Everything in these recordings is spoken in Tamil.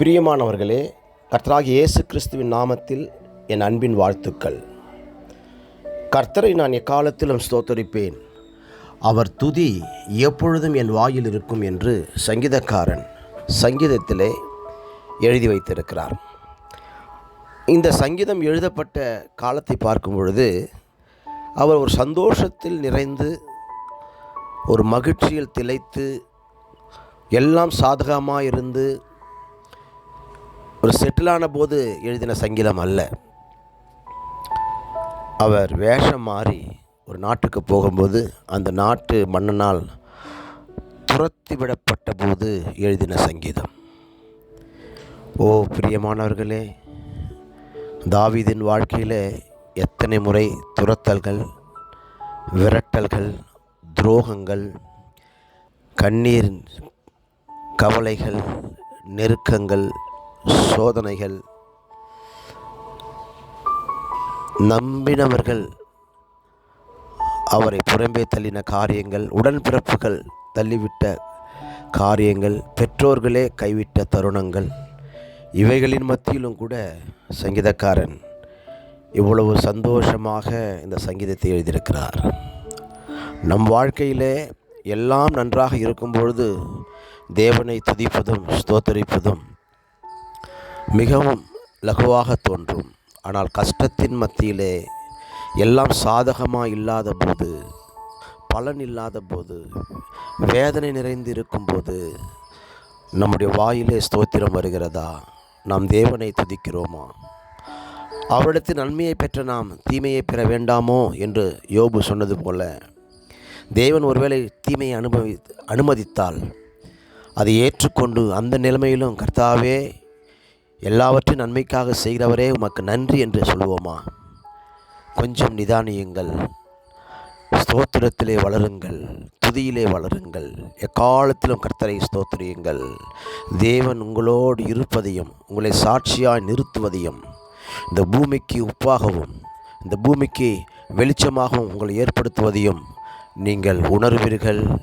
பிரியமானவர்களே கர்த்தராக இயேசு கிறிஸ்துவின் நாமத்தில் என் அன்பின் வாழ்த்துக்கள். கர்த்தரை நான் எக்காலத்திலும் ஸ்தோத்தரிப்பேன். அவர் துதி எப்பொழுதும் என் வாயில் இருக்கும் என்று சங்கீதக்காரன் சங்கீதத்திலே எழுதி வைத்திருக்கிறார். இந்த சங்கீதம் எழுதப்பட்ட காலத்தை பார்க்கும் பொழுது அவர் ஒரு சந்தோஷத்தில் நிறைந்து ஒரு மகிழ்ச்சியில் திளைத்து எல்லாம் சாதகமாக இருந்து ஒரு செட்டிலான போது எழுதின சங்கீதம் அல்ல. அவர் வேஷம் மாறி ஒரு நாட்டுக்கு போகும்போது அந்த நாட்டு மன்னனால் துரத்திவிடப்பட்ட போது எழுதின சங்கீதம். ஓ பிரியமானவர்களே தாவிதின் வாழ்க்கையில் எத்தனை முறை துரத்தல்கள் விரட்டல்கள் துரோகங்கள் கண்ணீர் கவலைகள் நெருக்கங்கள் சோதனைகள். நம்பினவர்கள் அவரை புறம்பே தள்ளின காரியங்கள் உடன்பிறப்புகள் தள்ளிவிட்ட காரியங்கள் பெற்றோர்களே கைவிட்ட தருணங்கள். இவைகளின் மத்தியிலும் கூட சங்கீதக்காரன் இவ்வளவு சந்தோஷமாக இந்த சங்கீதத்தை எழுதியிருக்கிறார். நம் வாழ்க்கையிலே எல்லாம் நன்றாக இருக்கும் பொழுது தேவனை துதிப்பதும் ஸ்தோத்தரிப்பதும் மிகவும் லகுவாக தோன்றும். ஆனால் கஷ்டத்தின் மத்தியிலே எல்லாம் சாதகமாக இல்லாத போது பலன் இல்லாத போது வேதனை நிறைந்து இருக்கும்போது நம்முடைய வாயிலே ஸ்தோத்திரம் வருகிறதா? நாம் தேவனை துதிக்கிறோமா? அவரிடத்தில் நன்மையை பெற்ற நாம் தீமையை பெற வேண்டாமோ? என்று யோபு சொன்னது போல தேவன் ஒருவேளை தீமையை அனுபவி அனுமதித்தால் அதை ஏற்றுக்கொண்டு அந்த நிலைமையிலும் கர்த்தாவே எல்லாவற்றையும் நன்மைக்காக செய்கிறவரே உமக்கு நன்றி என்று சொல்லுவோமா கொஞ்சம் நிதானியுங்கள். ஸ்தோத்திரத்திலே வளருங்கள். துதியிலே வளருங்கள். எக்காலத்திலும் கர்த்தரை ஸ்தோத்திரியுங்கள். தேவன் உங்களோடு இருப்பதையும் உங்களை சாட்சியாய் நிறுத்துவதையும் இந்த பூமிக்கு உப்பாகவும் இந்த பூமிக்கு வெளிச்சமாகவும் உங்களை ஏற்படுத்துவதையும் நீங்கள் உணர்வீர்கள்.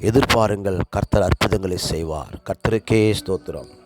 எதிர்பாருங்கள். கர்த்தர் அற்புதங்களை செய்வார். கர்த்தருக்கே ஸ்தோத்திரம்.